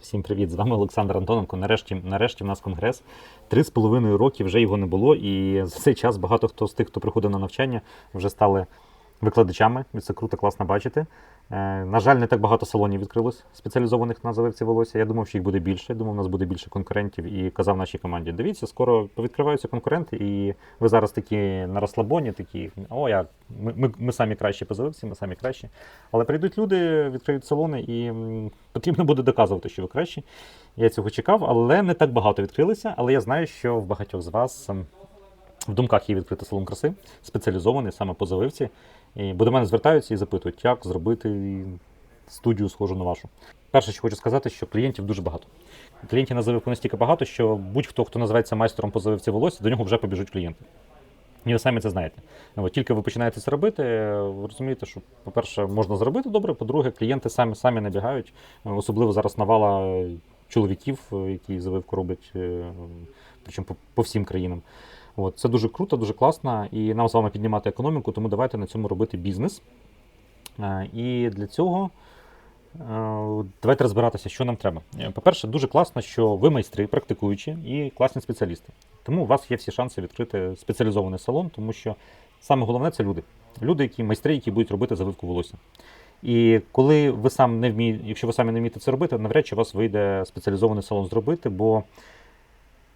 Всім привіт! З вами Олександр Антоненко. Нарешті, нарешті в нас конгрес. Три з половиною роки вже його не було, і за цей час багато хто з тих, хто приходив на навчання, вже стали викладачами. І це круто, класно бачити. Е, на жаль, не так багато салонів відкрилось спеціалізованих на заливці волосся. Я думав, що їх буде більше. Я думав, у нас буде більше конкурентів і казав нашій команді: дивіться, скоро відкриваються конкуренти, і ви зараз такі на розслабоні, такі о, як ми, ми, ми самі кращі по заливці, ми самі кращі. Але прийдуть люди, відкриють салони, і потрібно буде доказувати, що ви кращі. Я цього чекав, але не так багато відкрилися. Але я знаю, що в багатьох з вас в думках є відкрити салон краси, спеціалізований саме по заливці. І, бо до мене звертаються і запитують, як зробити студію схожу на вашу. Перше, що хочу сказати, що клієнтів дуже багато. Клієнтів на заливку настільки багато, що будь-хто, хто називається майстером по заливці волосся, до нього вже побіжуть клієнти. І ви самі це знаєте. От, тільки ви починаєте це робити, ви розумієте, що, по-перше, можна зробити добре, по-друге, клієнти самі самі набігають. Особливо зараз навала чоловіків, які заливку роблять, е, причому по, по всім країнам. От, це дуже круто, дуже класно, і нам з вами піднімати економіку, тому давайте на цьому робити бізнес. Е, І для цього е, давайте розбиратися, що нам треба. Е, По-перше, дуже класно, що ви майстри, практикуючі і класні спеціалісти. Тому у вас є всі шанси відкрити спеціалізований салон, тому що саме головне це люди. Люди, які майстри, які будуть робити заливку волосся. І коли ви сам не вмієте, якщо ви самі не вмієте це робити, навряд чи у вас вийде спеціалізований салон зробити, бо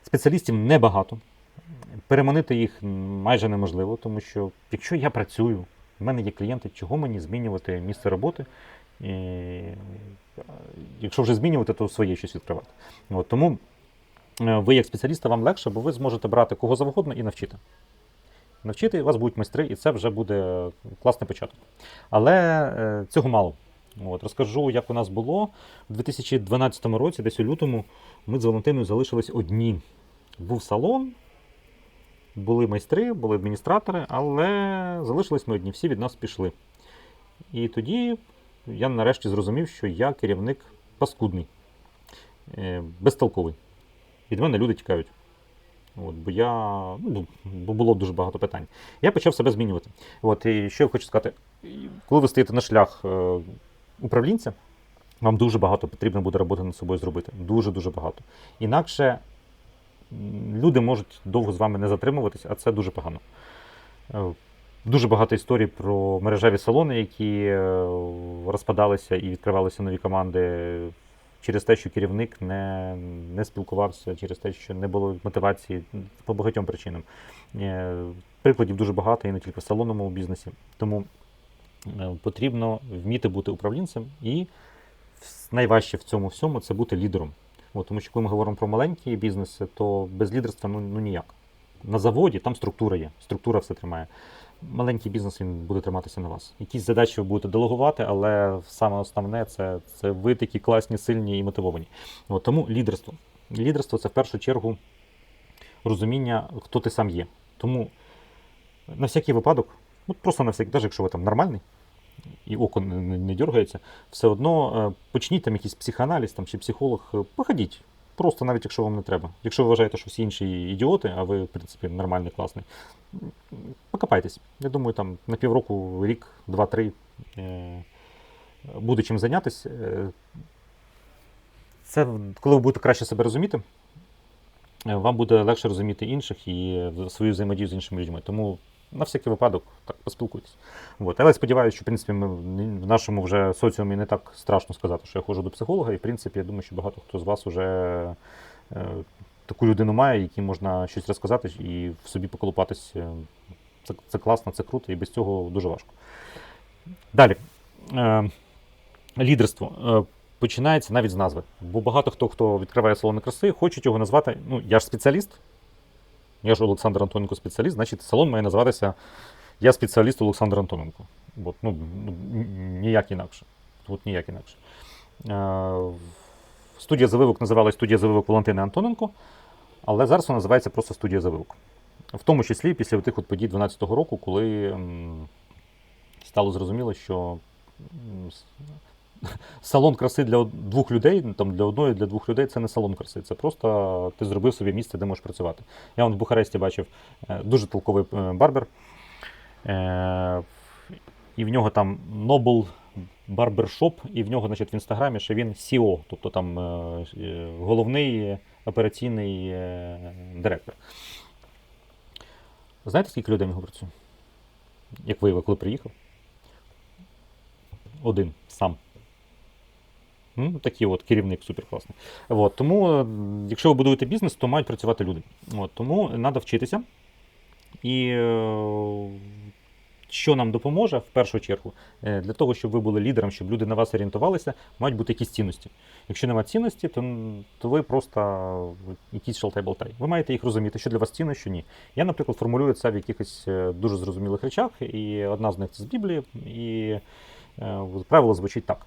спеціалістів небагато. Переманити їх майже неможливо, тому що якщо я працюю, в мене є клієнти, чого мені змінювати місце роботи? І, е, якщо вже змінювати, то своє щось відкривати. От, тому е, ви, як спеціаліста, вам легше, бо ви зможете брати кого завгодно і навчити. Навчити вас будуть майстри, і це вже буде класний початок. Але е, цього мало. От, розкажу, як у нас було. У 2012 році, десь у лютому, ми з Валентиною залишились одні. Був салон, були майстри, були адміністратори, але залишились ми одні, всі від нас пішли. І тоді я нарешті зрозумів, що я керівник паскудний, е, безтолковий. Від мене люди тікають. От, бо я ну, бо було дуже багато питань. Я почав себе змінювати. От, і що я хочу сказати, коли ви стоїте на шлях е, управлінця, вам дуже багато потрібно буде роботи над собою зробити. Дуже-дуже багато. Інакше люди можуть довго з вами не затримуватись, а це дуже погано. Е, Дуже багато історій про мережеві салони, які е, розпадалися і відкривалися нові команди через те, що керівник не, не спілкувався, через те, що не було мотивації по багатьом причинам. Е, Прикладів дуже багато і не тільки в салонному бізнесі. Тому потрібно вміти бути управлінцем, і найважче в цьому всьому це бути лідером. От, тому що коли ми говоримо про маленькі бізнеси, то без лідерства ну, ну ніяк. На заводі там структура є, структура все тримає. Маленький бізнес він буде триматися на вас. Якісь задачі ви будете делегувати, але саме основне це, це ви такі класні, сильні і мотивовані. От, тому лідерство. Лідерство це в першу чергу розуміння, хто ти сам є. Тому на всякий випадок, ну просто на всякий, навіть якщо ви там нормальний і око не, не, дергається, все одно е, почніть там якийсь психоаналіз там, чи психолог, е, походіть. Просто навіть якщо вам не треба. Якщо ви вважаєте, що всі інші ідіоти, а ви, в принципі, нормальний, класний, покопайтесь. Я думаю, там на півроку, рік, два-три е, буде чим зайнятися. Це коли ви будете краще себе розуміти, вам буде легше розуміти інших і свою взаємодію з іншими людьми. Тому на всякий випадок так поспілкуйтесь. От. Але сподіваюся, що в принципі ми в нашому вже соціумі не так страшно сказати, що я ходжу до психолога, і в принципі я думаю, що багато хто з вас вже е, таку людину має, якій можна щось розказати і в собі поколупатись. Е, Це, це класно, це круто, і без цього дуже важко. Далі. Е, лідерство. Е, починається навіть з назви. Бо багато хто, хто відкриває салони краси, хочуть його назвати. Ну, я ж спеціаліст, я ж Олександр Антоненко спеціаліст, значить салон має називатися Я спеціаліст Олександр Антоненко. От, ну, ніяк інакше. От ніяк інакше. Е, студія завивок називалась студія завивок Валентини Антоненко, але зараз вона називається просто студія завивок. В тому числі після тих от подій 2012 року, коли стало зрозуміло, що салон краси для двох людей, там для одної, для двох людей це не салон краси. Це просто ти зробив собі місце, де можеш працювати. Я вон в Бухаресті бачив е, дуже толковий е, барбер. Е, І в нього там Noble барбершоп, і в нього, значить, в інстаграмі, що він CEO, тобто там головний операційний директор. Знаєте, скільки людей в нього працює? Як виявив, коли приїхав? Один сам. Ну, такий от керівник суперкласний. От, тому, е, якщо ви будуєте бізнес, то мають працювати люди. От, тому треба вчитися. І е, що нам допоможе в першу чергу, Е, для того, щоб ви були лідером, щоб люди на вас орієнтувалися, мають бути якісь цінності. Якщо немає цінності, то, то ви просто якийсь шалтай-болтай. Ви маєте їх розуміти, що для вас цінно, що ні. Я, наприклад, формулюю це в якихось дуже зрозумілих речах, і одна з них це з Біблії, і правило звучить так.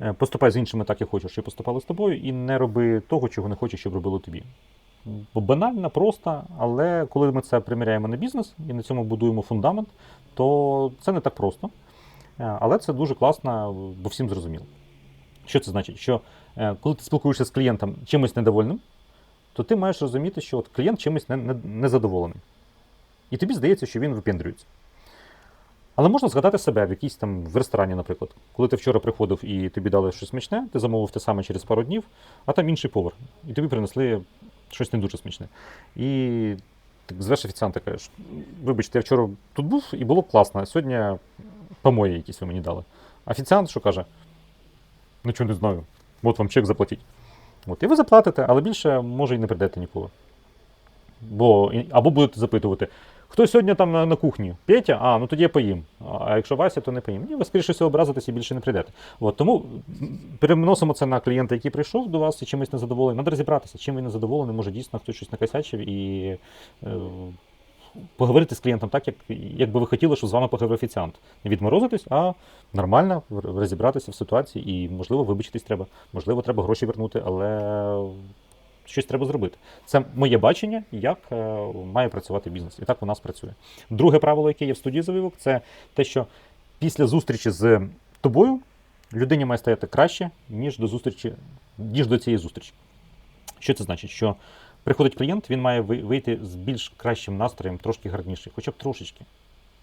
Е, Поступай з іншими так, як хочеш, щоб поступали з тобою, і не роби того, чого не хочеш, щоб робили тобі. Банально, просто, але коли ми це приміряємо на бізнес і на цьому будуємо фундамент, то це не так просто. Е, Але це дуже класно, бо всім зрозуміло. Що це значить? Що е, коли ти спілкуєшся з клієнтом чимось недовольним, то ти маєш розуміти, що от клієнт чимось не- не- незадоволений. І тобі здається, що він випендрюється. Але можна згадати себе в якійсь там в ресторані, наприклад. Коли ти вчора приходив і тобі дали щось смачне, ти замовив те саме через пару днів, а там інший повар. І тобі принесли щось не дуже смачне. І ти звеш офіціанта кажеш, вибачте, я вчора тут був і було класно, а сьогодні помої якісь ви мені дали. Офіціант що каже? Нічого не знаю. От вам чек заплатіть. От, і ви заплатите, але більше може і не прийдете ніколи. Бо, або будете запитувати, хто сьогодні там на, на кухні? Петя? А, ну тоді я поїм. А якщо Вася, то не поїм. Ні, ви скоріше всього образитесь і більше не прийдете. От, тому переносимо це на клієнта, який прийшов до вас і чимось незадоволений. Треба розібратися, чим він незадоволений, може дійсно хтось щось накосячив і е, поговорити з клієнтом так, як, як би ви хотіли, щоб з вами поговорив офіціант. Не відморозитись, а нормально розібратися в ситуації і, можливо, вибачитись треба, можливо, треба гроші вернути, але щось треба зробити. Це моє бачення, як е, має працювати бізнес. І так у нас працює. Друге правило, яке є в студії завивок, це те, що після зустрічі з тобою людині має стояти краще, ніж до зустрічі, ніж до цієї зустрічі. Що це значить? Що приходить клієнт, він має вийти з більш кращим настроєм, трошки гарніший, хоча б трошечки.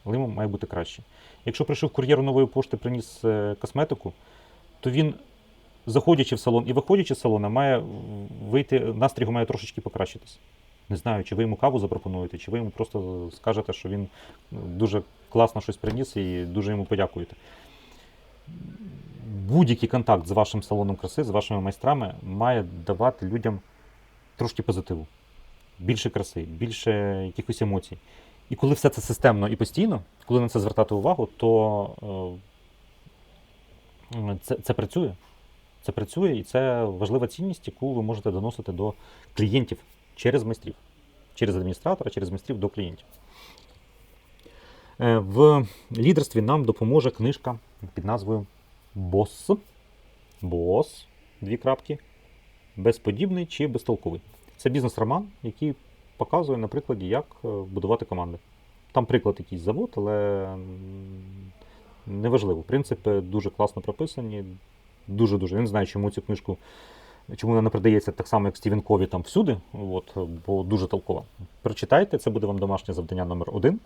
Але йому має бути краще. Якщо прийшов кур'єр нової пошти, приніс е, косметику, то він, заходячи в салон і виходячи з салону, має вийти, настрій має трошечки покращитись. Не знаю, чи ви йому каву запропонуєте, чи ви йому просто скажете, що він дуже класно щось приніс і дуже йому подякуєте. Будь-який контакт з вашим салоном краси, з вашими майстрами має давати людям трошки позитиву, більше краси, більше якихось емоцій. І коли все це системно і постійно, коли на це звертати увагу, то е, це, це працює. Це працює і це важлива цінність, яку ви можете доносити до клієнтів через майстрів, через адміністратора, через майстрів до клієнтів. Е, В лідерстві нам допоможе книжка під назвою Бос. Бос. Дві крапки. Безподібний чи безтолковий. Це бізнес-роман, який показує на прикладі, як е, будувати команди. Там приклад якийсь завод, але неважливо. Принципи дуже класно прописані. Дуже-дуже. Не знаю, чому цю книжку, чому вона не продається так само, як Стівен Кові там всюди, от, бо дуже толкова. Прочитайте, це буде вам домашнє завдання номер один,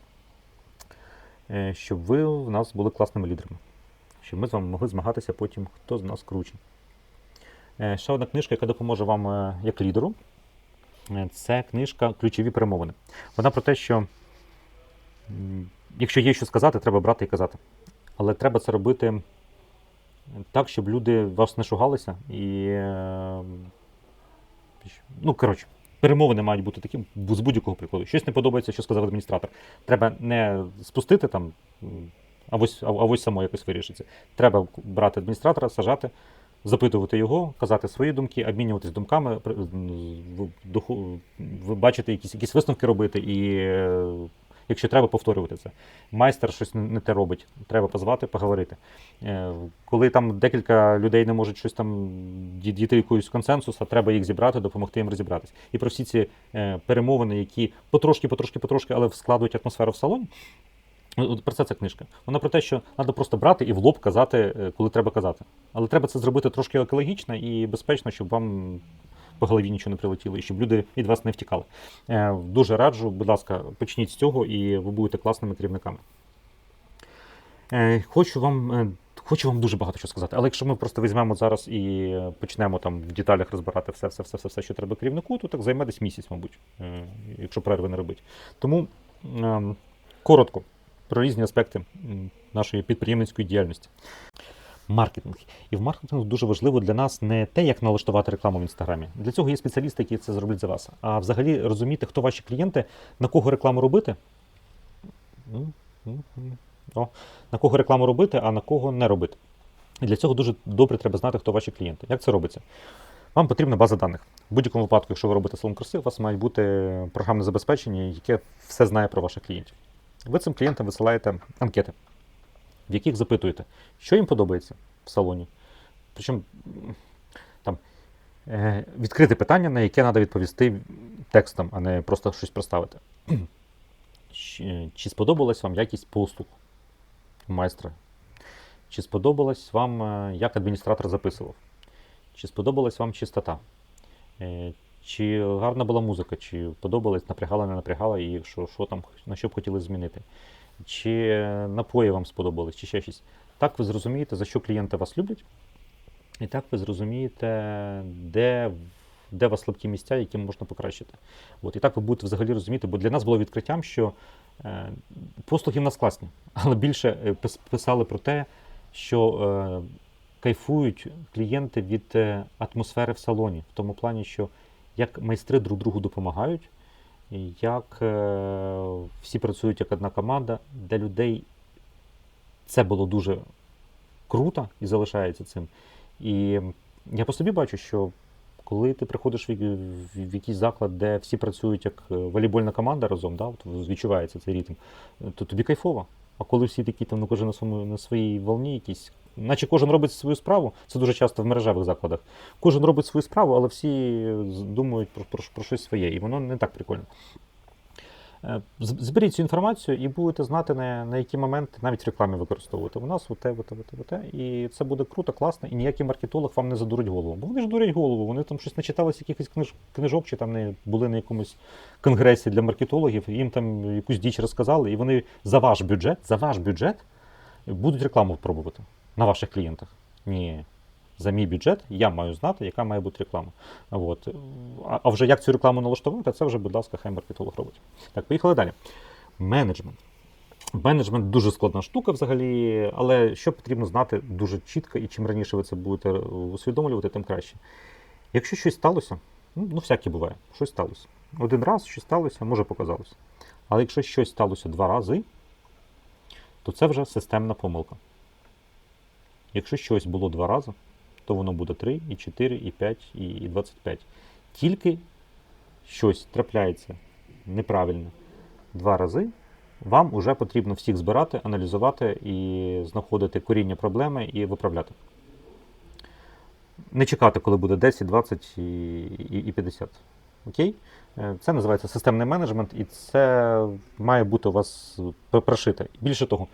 е, щоб ви в нас були класними лідерами. Щоб ми з вами могли змагатися потім, хто з нас круче. Е, Ще одна книжка, яка допоможе вам е, як лідеру. Це книжка Ключові перемовини. Вона про те, що якщо є що сказати, треба брати і казати. Але треба це робити так, щоб люди вас не шугалися. І, е, ну, коротше, перемовини мають бути бу- з будь-якого прикладу. Щось не подобається, що сказав адміністратор. Треба не спустити там, а ось, а, ось само якось вирішиться. Треба брати адміністратора, сажати, запитувати його, казати свої думки, обмінюватись думками, бачите якісь, якісь висновки робити і. Якщо треба повторювати це. Майстер щось не- те робить, треба позвати, поговорити. Е, Коли там декілька людей не можуть щось там дійти якогось консенсуса, треба їх зібрати, допомогти їм розібратись. І про всі ці е, перемовини, які потрошки, потрошки, потрошки, але складують атмосферу в салоні. от Про це ця книжка. Вона про те, що треба просто брати і в лоб казати, е, коли треба казати. Але треба це зробити трошки екологічно і безпечно, щоб вам по голові нічого не прилетіло, і щоб люди від вас не втікали. Е, Дуже раджу, будь ласка, почніть з цього, і ви будете класними керівниками. Е, Хочу вам, е, Хочу вам дуже багато що сказати, але якщо ми просто візьмемо зараз і почнемо там в деталях розбирати все, все, все, все, все що треба керівнику, то так займе десь місяць, мабуть, якщо перерви не робити. Тому коротко про різні аспекти нашої підприємницької діяльності. Маркетинг. І в маркетингу дуже важливо для нас не те, як налаштувати рекламу в інстаграмі. Для цього є спеціалісти, які це зроблять за вас. А взагалі розуміти, хто ваші клієнти, на кого рекламу робити. М, м, м. О, на кого рекламу робити, а на кого не робити. І для цього дуже добре треба знати, хто ваші клієнти. Як це робиться? Вам потрібна база даних. В будь-якому випадку, якщо ви робите салон краси, у вас мають бути програмне забезпечення, яке все знає про ваших клієнтів. Ви цим клієнтам висилаєте анкети, в яких запитуєте, що їм подобається в салоні. Причому там е, відкрите питання, на яке треба відповісти текстом, а не просто щось проставити. Чи, чи сподобалась вам якість послуг майстра? Чи сподобалась вам, е, як адміністратор записував? Чи сподобалась вам чистота? Е, Чи гарна була музика, чи подобалась, напрягала, не напрягала, і що, що там, на що б хотіли змінити? Чи напої вам сподобались, чи ще щось. Так ви зрозумієте, за що клієнти вас люблять, і так ви зрозумієте, де, де у вас слабкі місця, які можна покращити. От, і так ви будете взагалі розуміти, бо для нас було відкриттям, що е, послуги в нас класні, але більше е, писали про те, що е, кайфують клієнти від е, атмосфери в салоні, в тому плані, що як майстри друг другу допомагають, як е, всі працюють як одна команда, для людей це було дуже круто і залишається цим. І я по собі бачу, що коли ти приходиш в, в, якийсь заклад, де всі працюють як е, волейбольна команда разом, да, от відчувається цей ритм, то тобі кайфово. А коли всі такі там ну, кожен на, своєму, на своїй волні якісь, наче кожен робить свою справу, це дуже часто в мережевих закладах. Кожен робить свою справу, але всі думають про, про, про щось своє, і воно не так прикольно. Е, Зберіть цю інформацію і будете знати, на, на які моменти навіть в рекламі використовувати. У нас оте, оте, оте, оте. І це буде круто, класно, і ніякий маркетолог вам не задурить голову. Бо вони ж дурять голову, вони там щось начитались якихось книж, книжок, чи там не були на якомусь конгресі для маркетологів, їм там якусь діч розказали, і вони за ваш бюджет, за ваш бюджет будуть рекламу пробувати на ваших клієнтах. Ні. За мій бюджет я маю знати, яка має бути реклама. От. А, а вже як цю рекламу налаштувати, це вже, будь ласка, хай маркетолог робить. Так, поїхали далі. Менеджмент. Менеджмент дуже складна штука взагалі, але що потрібно знати дуже чітко, і чим раніше ви це будете усвідомлювати, тим краще. Якщо щось сталося, ну, ну всяке буває, щось сталося. Один раз щось сталося, може показалося. Але якщо щось сталося два рази, то це вже системна помилка. Якщо щось було два рази, то воно буде 3, і 4, і 5, і і 25. Тільки щось трапляється неправильно два рази, вам вже потрібно всіх збирати, аналізувати і знаходити коріння проблеми і виправляти. Не чекати, коли буде 10, 20 і, і, і 50. Окей? Е, Це називається системний менеджмент, і це має бути у вас пр- прошите. Більше того,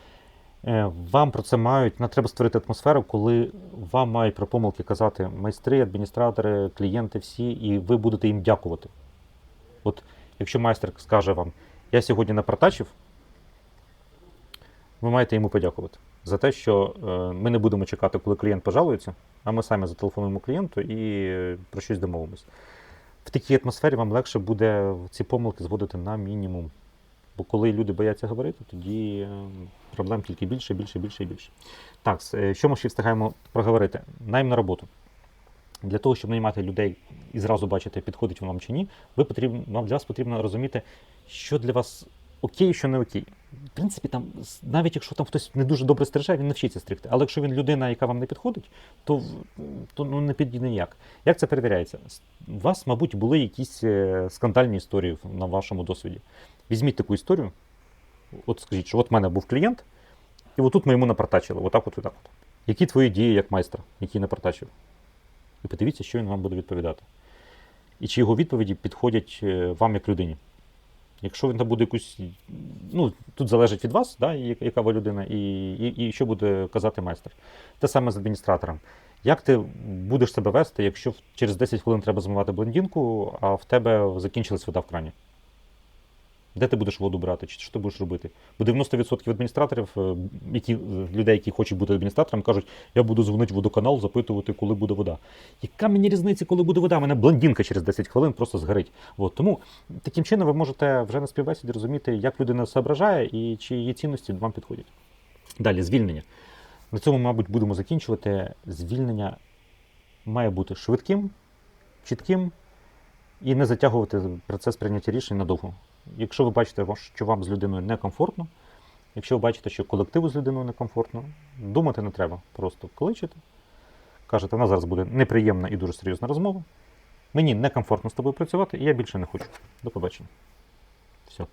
вам про це мають, нам треба створити атмосферу, коли вам мають про помилки казати майстри, адміністратори, клієнти всі, і ви будете їм дякувати. От якщо майстер скаже вам, я сьогодні напартачив, ви маєте йому подякувати за те, що е, ми не будемо чекати, коли клієнт пожалується, а ми самі зателефонуємо клієнту і е, про щось домовимось. В такій атмосфері вам легше буде ці помилки зводити на мінімум. Бо коли люди бояться говорити, тоді е, проблем тільки більше, більше, більше і більше. Так, е, що ми ще встигаємо проговорити? Найм на роботу. Для того, щоб наймати людей і зразу бачити, підходить він вам чи ні, ви потрібно, вам для вас потрібно розуміти, що для вас окей, що не окей. В принципі, там, навіть якщо там хтось не дуже добре стриже, він навчиться стригти. Але якщо він людина, яка вам не підходить, то, то ну, не підійде ніяк. Як це перевіряється? У вас, мабуть, були якісь е, скандальні історії на вашому досвіді. Візьміть таку історію. От скажіть, що от в мене був клієнт, і отут ми йому напартачили, отак от, отак от. Які твої дії як майстра, який напартачив? І подивіться, що він вам буде відповідати. І чи його відповіді підходять е, вам як людині. Якщо він там буде якусь. Ну, тут залежить від вас, да, яка ви людина, і, і, і що буде казати майстер. Те саме з адміністратором. Як ти будеш себе вести, якщо через 10 хвилин треба змивати блондинку, а в тебе закінчилась вода в крані? Де ти будеш воду брати, чи що ти будеш робити? Бо 90% адміністраторів, е, які, е, людей, які хочуть бути адміністратором, кажуть, я буду дзвонити в водоканал, запитувати, коли буде вода. Яка мені різниця, коли буде вода? Мене блондинка через 10 хвилин просто згорить. От, тому таким чином ви можете вже на співбесіді розуміти, як людина соображає і чи її цінності вам підходять. Далі, звільнення. На цьому, мабуть, будемо закінчувати. Звільнення має бути швидким, чітким і не затягувати процес прийняття рішень надовго. Якщо ви бачите, що вам з людиною некомфортно, якщо ви бачите, що колективу з людиною некомфортно, думати не треба. Просто кличете, кажете, у нас зараз буде неприємна і дуже серйозна розмова. Мені некомфортно з тобою працювати, і я більше не хочу. До побачення. Все.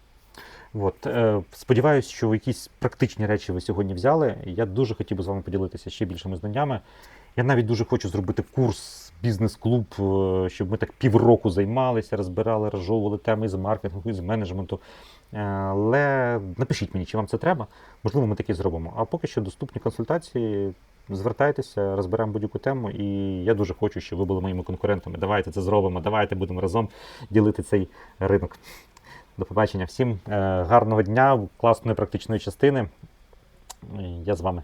От, е, сподіваюсь, що якісь практичні речі ви сьогодні взяли. Я дуже хотів би з вами поділитися ще більшими знаннями. Я навіть дуже хочу зробити курс, бізнес-клуб, е, щоб ми так півроку займалися, розбирали, розжовували теми з маркетингу, з менеджменту. Але напишіть мені, чи вам це треба. Можливо, ми таке зробимо. А поки що доступні консультації. Звертайтеся, розберемо будь-яку тему, і я дуже хочу, щоб ви були моїми конкурентами. Давайте це зробимо, давайте будемо разом ділити цей ринок. До побачення всім. Е, Гарного дня, класної практичної частини. Я з вами.